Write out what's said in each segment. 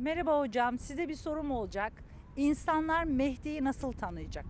Merhaba hocam, size bir sorum olacak. İnsanlar Mehdi'yi nasıl tanıyacak?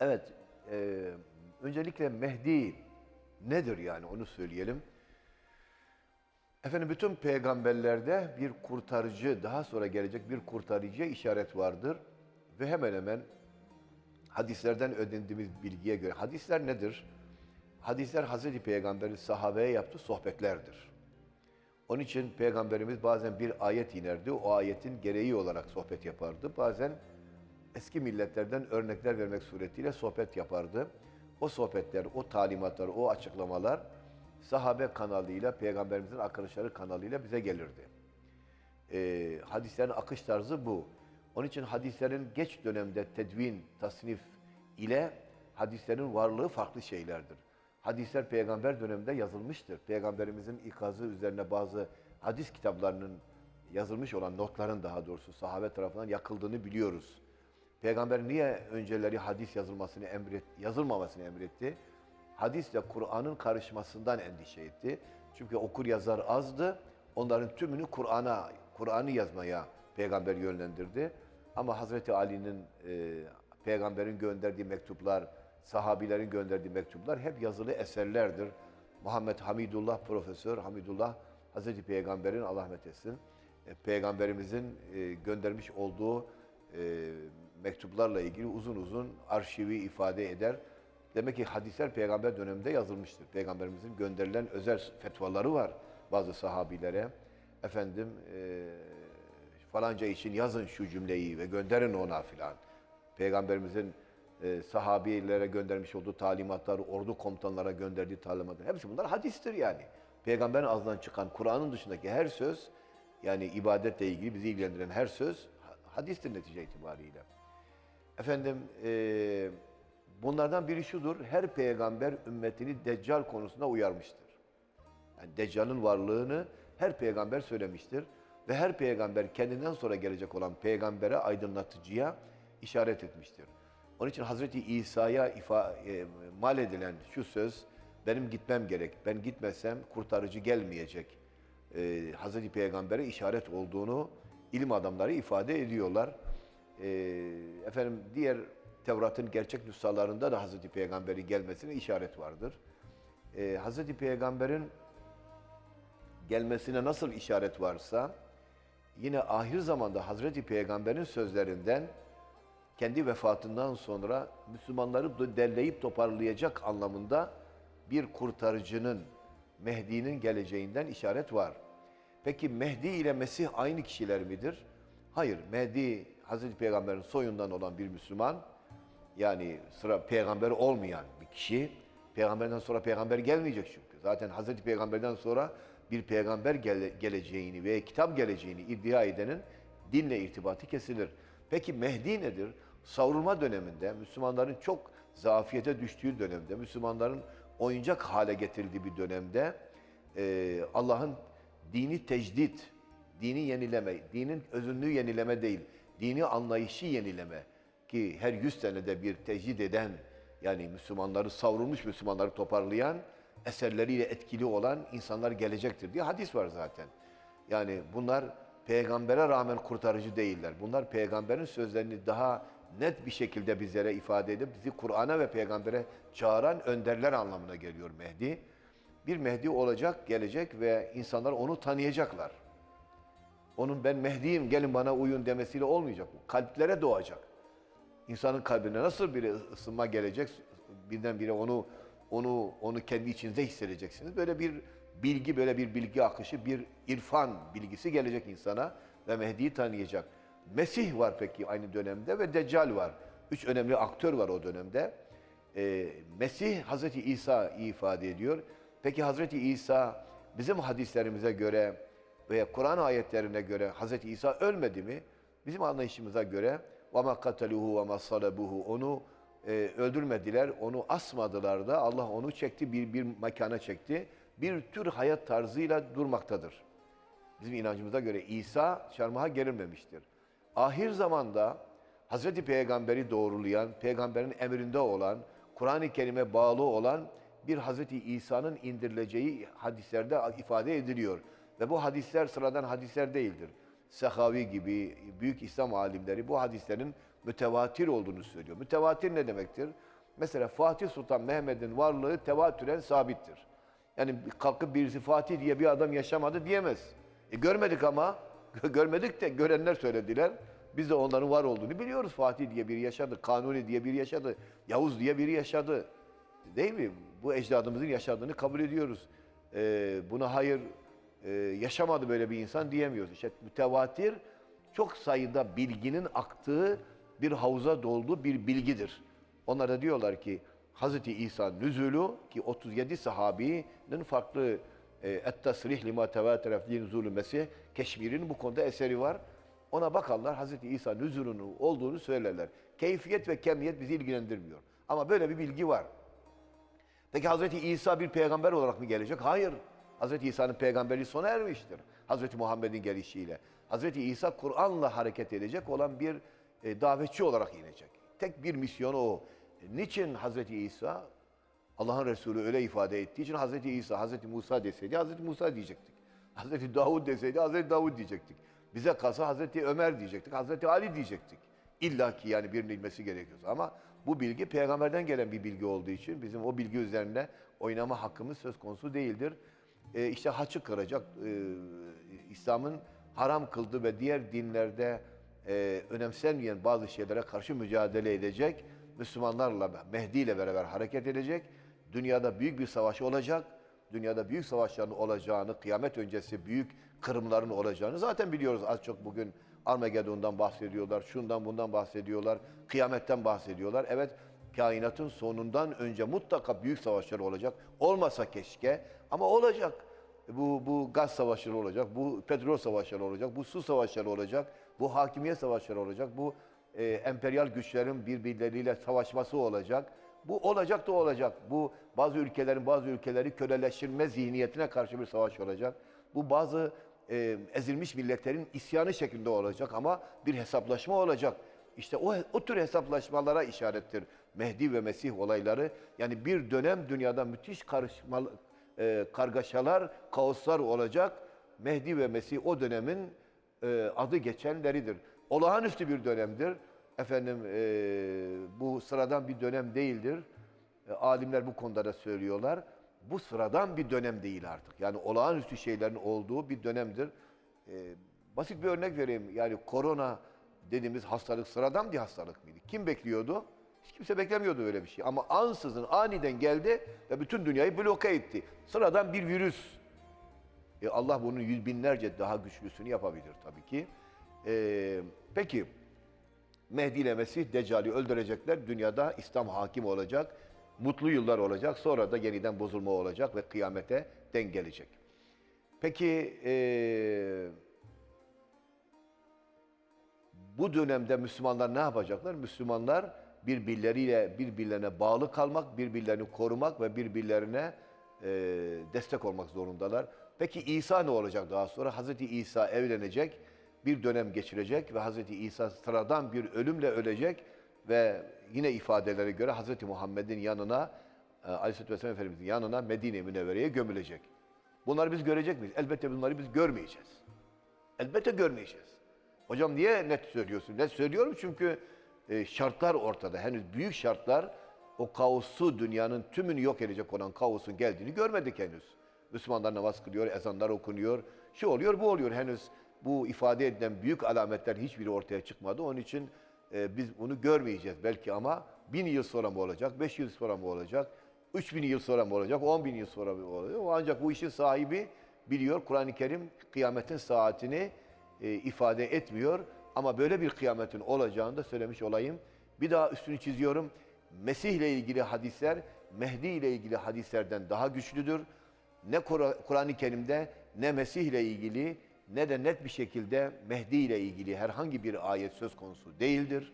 Evet, e, öncelikle Mehdi nedir yani onu söyleyelim. Efendim bütün peygamberlerde bir kurtarıcı, daha sonra gelecek bir kurtarıcıya işaret vardır. Ve hemen hemen hadislerden öğrendiğimiz bilgiye göre, hadisler nedir? Hadisler Hazreti Peygamber'in sahabeye yaptığı sohbetlerdir. Onun için Peygamberimiz bazen bir ayet inerdi, o ayetin gereği olarak sohbet yapardı. Bazen eski milletlerden örnekler vermek suretiyle sohbet yapardı. O sohbetler, o talimatlar, o açıklamalar sahabe kanalıyla, Peygamberimizin arkadaşları kanalıyla bize gelirdi. Ee, hadislerin akış tarzı bu. Onun için hadislerin geç dönemde tedvin, tasnif ile hadislerin varlığı farklı şeylerdir. Hadisler peygamber döneminde yazılmıştır. Peygamberimizin ikazı üzerine bazı hadis kitaplarının yazılmış olan notların daha doğrusu sahabe tarafından yakıldığını biliyoruz. Peygamber niye önceleri hadis yazılmasını emret, yazılmamasını emretti? Hadisle Kur'an'ın karışmasından endişe etti. Çünkü okur yazar azdı. Onların tümünü Kur'an'a, Kur'an'ı yazmaya peygamber yönlendirdi. Ama Hazreti Ali'nin e, peygamberin gönderdiği mektuplar, sahabilerin gönderdiği mektuplar hep yazılı eserlerdir. Muhammed Hamidullah Profesör Hamidullah Hazreti Peygamber'in Allah rahmet etsin. e, Peygamberimizin e, göndermiş olduğu e, mektuplarla ilgili uzun uzun arşivi ifade eder. Demek ki hadisler peygamber döneminde yazılmıştır. Peygamberimizin gönderilen özel fetvaları var bazı sahabilere. Efendim e, falanca için yazın şu cümleyi ve gönderin ona filan. Peygamberimizin e, sahabilere göndermiş olduğu talimatlar, ordu komutanlara gönderdiği talimatlar hepsi bunlar hadistir yani. Peygamberin ağzından çıkan Kur'an'ın dışındaki her söz yani ibadetle ilgili bizi ilgilendiren her söz ha- hadistir netice itibariyle. Efendim e, bunlardan biri şudur. Her peygamber ümmetini Deccal konusunda uyarmıştır. Yani Deccal'ın varlığını her peygamber söylemiştir. Ve her peygamber kendinden sonra gelecek olan peygambere, aydınlatıcıya işaret etmiştir. Onun için Hazreti İsa'ya ifa, e, mal edilen şu söz, benim gitmem gerek, ben gitmesem kurtarıcı gelmeyecek. E, Hazreti Peygamber'e işaret olduğunu ilim adamları ifade ediyorlar. E, efendim diğer Tevrat'ın gerçek nüshalarında da Hazreti Peygamber'in gelmesine işaret vardır. E, Hazreti Peygamber'in gelmesine nasıl işaret varsa yine ahir zamanda Hazreti Peygamber'in sözlerinden kendi vefatından sonra Müslümanları derleyip toparlayacak anlamında bir kurtarıcının Mehdi'nin geleceğinden işaret var. Peki Mehdi ile Mesih aynı kişiler midir? Hayır. Mehdi Hazreti Peygamber'in soyundan olan bir Müslüman yani sıra peygamber olmayan bir kişi. Peygamberden sonra peygamber gelmeyecek çünkü. Zaten Hazreti Peygamber'den sonra bir peygamber gele- geleceğini ve kitap geleceğini iddia edenin dinle irtibatı kesilir. Peki Mehdi nedir? Savrulma döneminde, Müslümanların çok zafiyete düştüğü dönemde, Müslümanların oyuncak hale getirildiği bir dönemde e, Allah'ın dini tecdit, dini yenileme, dinin özünlüğü yenileme değil, dini anlayışı yenileme ki her yüz senede bir tecdit eden yani Müslümanları savrulmuş Müslümanları toparlayan eserleriyle etkili olan insanlar gelecektir diye hadis var zaten. Yani bunlar peygambere rağmen kurtarıcı değiller. Bunlar peygamberin sözlerini daha net bir şekilde bizlere ifade edip bizi Kur'an'a ve peygambere çağıran önderler anlamına geliyor Mehdi. Bir Mehdi olacak, gelecek ve insanlar onu tanıyacaklar. Onun ben Mehdi'yim gelin bana uyun demesiyle olmayacak. Bu kalplere doğacak. İnsanın kalbine nasıl bir ısınma gelecek? Birdenbire onu onu onu kendi içinizde hissedeceksiniz. Böyle bir bilgi, böyle bir bilgi akışı, bir irfan bilgisi gelecek insana ve Mehdi'yi tanıyacak. Mesih var peki aynı dönemde ve Deccal var. Üç önemli aktör var o dönemde. Ee, Mesih Hazreti İsa ifade ediyor. Peki Hazreti İsa bizim hadislerimize göre veya Kur'an ayetlerine göre Hazreti İsa ölmedi mi? Bizim anlayışımıza göre وَمَا قَتَلُهُ وَمَا صَلَبُهُ Onu e, öldürmediler, onu asmadılar da Allah onu çekti, bir, bir mekana çekti. Bir tür hayat tarzıyla durmaktadır. Bizim inancımıza göre İsa çarmıha gerilmemiştir. Ahir zamanda Hazreti Peygamber'i doğrulayan, peygamberin emrinde olan, Kur'an-ı Kerim'e bağlı olan bir Hazreti İsa'nın indirileceği hadislerde ifade ediliyor. Ve bu hadisler sıradan hadisler değildir. Sehavi gibi büyük İslam alimleri bu hadislerin mütevatir olduğunu söylüyor. Mütevatir ne demektir? Mesela Fatih Sultan Mehmet'in varlığı tevatüren sabittir. Yani kalkıp birisi Fatih diye bir adam yaşamadı diyemez. E görmedik ama, görmedik de görenler söylediler. Biz de onların var olduğunu biliyoruz. Fatih diye biri yaşadı, Kanuni diye biri yaşadı, Yavuz diye biri yaşadı. Değil mi? Bu ecdadımızın yaşadığını kabul ediyoruz. Ee, buna hayır e, yaşamadı böyle bir insan diyemiyoruz. İşte mütevatir çok sayıda bilginin aktığı bir havuza dolduğu bir bilgidir. Onlar diyorlar ki Hazreti İsa nüzulü ki 37 sahabinin farklı Et-Tasrih lima tevatere fi nüzulü Mesih Keşmir'in bu konuda eseri var. Ona bakarlar Hazreti İsa nüzulünün olduğunu söylerler. Keyfiyet ve kemiyet bizi ilgilendirmiyor. Ama böyle bir bilgi var. Peki Hazreti İsa bir peygamber olarak mı gelecek? Hayır. Hazreti İsa'nın peygamberliği sona ermiştir. Hazreti Muhammed'in gelişiyle. Hazreti İsa Kur'an'la hareket edecek olan bir e, davetçi olarak inecek. Tek bir misyonu o. E, niçin Hazreti İsa? Allah'ın Resulü öyle ifade ettiği için Hazreti İsa, Hazreti Musa deseydi Hazreti Musa diyecektik. Hazreti Davud deseydi Hazreti Davud diyecektik. Bize kalsa Hazreti Ömer diyecektik, Hazreti Ali diyecektik. İlla ki yani birinin bilmesi gerekiyorsa ama bu bilgi peygamberden gelen bir bilgi olduğu için bizim o bilgi üzerinde oynama hakkımız söz konusu değildir. Ee, işte haçı kıracak, ee, İslam'ın haram kıldığı ve diğer dinlerde ee, önemsenmeyen bazı şeylere karşı mücadele edecek, Müslümanlarla, Mehdi ile beraber hareket edecek, dünyada büyük bir savaş olacak, dünyada büyük savaşların olacağını, kıyamet öncesi büyük kırımların olacağını zaten biliyoruz az çok bugün Armageddon'dan bahsediyorlar, şundan bundan bahsediyorlar, kıyametten bahsediyorlar. Evet, kainatın sonundan önce mutlaka büyük savaşlar olacak. Olmasa keşke ama olacak. Bu, bu gaz savaşları olacak, bu petrol savaşları olacak, bu su savaşları olacak, bu hakimiyet savaşları olacak, bu e, emperyal güçlerin birbirleriyle savaşması olacak. Bu olacak da olacak. Bu bazı ülkelerin bazı ülkeleri köleleştirme zihniyetine karşı bir savaş olacak. Bu bazı e, ezilmiş milletlerin isyanı şeklinde olacak ama bir hesaplaşma olacak. İşte o, o tür hesaplaşmalara işarettir Mehdi ve Mesih olayları. Yani bir dönem dünyada müthiş karışma, e, kargaşalar, kaoslar olacak. Mehdi ve Mesih o dönemin e, adı geçenleridir. Olağanüstü bir dönemdir. Efendim e, bu sıradan bir dönem değildir. E, alimler bu konuda da söylüyorlar. Bu sıradan bir dönem değil artık. Yani olağanüstü şeylerin olduğu bir dönemdir. E, basit bir örnek vereyim. Yani korona dediğimiz hastalık sıradan bir hastalık mıydı? Kim bekliyordu? Hiç kimse beklemiyordu öyle bir şey. Ama ansızın aniden geldi ve bütün dünyayı bloke etti. Sıradan bir virüs. E Allah bunun yüz binlerce daha güçlüsünü yapabilir tabii ki. E, peki Mehdi ile Mesih Deccal'i öldürecekler. Dünyada İslam hakim olacak. Mutlu yıllar olacak. Sonra da yeniden bozulma olacak ve kıyamete denk gelecek. Peki e, bu dönemde Müslümanlar ne yapacaklar? Müslümanlar birbirleriyle birbirlerine bağlı kalmak, birbirlerini korumak ve birbirlerine e, destek olmak zorundalar. Peki İsa ne olacak daha sonra? Hazreti İsa evlenecek, bir dönem geçirecek ve Hazreti İsa sıradan bir ölümle ölecek ve yine ifadelere göre Hazreti Muhammed'in yanına, e, Aleyhisselatü Vesselam Efendimiz'in yanına Medine-i Münevvere'ye gömülecek. Bunları biz görecek miyiz? Elbette bunları biz görmeyeceğiz. Elbette görmeyeceğiz. Hocam niye net söylüyorsun? Net söylüyorum çünkü e, şartlar ortada. Henüz büyük şartlar o kaosu, dünyanın tümünü yok edecek olan kaosun geldiğini görmedik henüz. Müslümanlar namaz kılıyor, ezanlar okunuyor. Şu oluyor, bu oluyor. Henüz bu ifade edilen büyük alametler hiçbiri ortaya çıkmadı. Onun için e, biz bunu görmeyeceğiz belki ama bin yıl sonra mı olacak, beş yıl sonra mı olacak, üç bin yıl sonra mı olacak, on bin yıl sonra mı olacak? Ancak bu işin sahibi biliyor. Kur'an-ı Kerim kıyametin saatini e, ifade etmiyor. Ama böyle bir kıyametin olacağını da söylemiş olayım. Bir daha üstünü çiziyorum. Mesih ile ilgili hadisler, Mehdi ile ilgili hadislerden daha güçlüdür. Ne Kur- Kur'an-ı Kerim'de ne Mesih ile ilgili ne de net bir şekilde Mehdi ile ilgili herhangi bir ayet söz konusu değildir.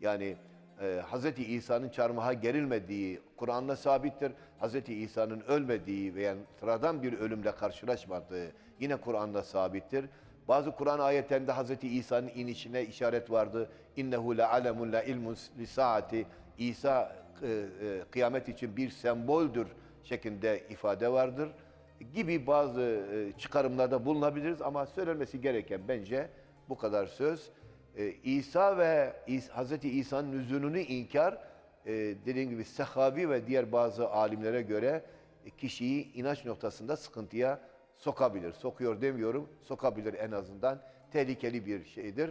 Yani e, Hz. İsa'nın çarmıha gerilmediği Kur'an'da sabittir. Hz. İsa'nın ölmediği veya sıradan bir ölümle karşılaşmadığı yine Kur'an'da sabittir. Bazı Kur'an ayetlerinde Hz. İsa'nın inişine işaret vardı. İnnehu la alemun la ilmun li saati. İsa e, e, kıyamet için bir semboldür şeklinde ifade vardır. Gibi bazı e, çıkarımlarda bulunabiliriz ama söylenmesi gereken bence bu kadar söz. E, İsa ve Hz. İsa'nın nüzulünü inkar e, dediğim gibi Sehavi ve diğer bazı alimlere göre kişiyi inanç noktasında sıkıntıya sokabilir. Sokuyor demiyorum, sokabilir en azından. Tehlikeli bir şeydir.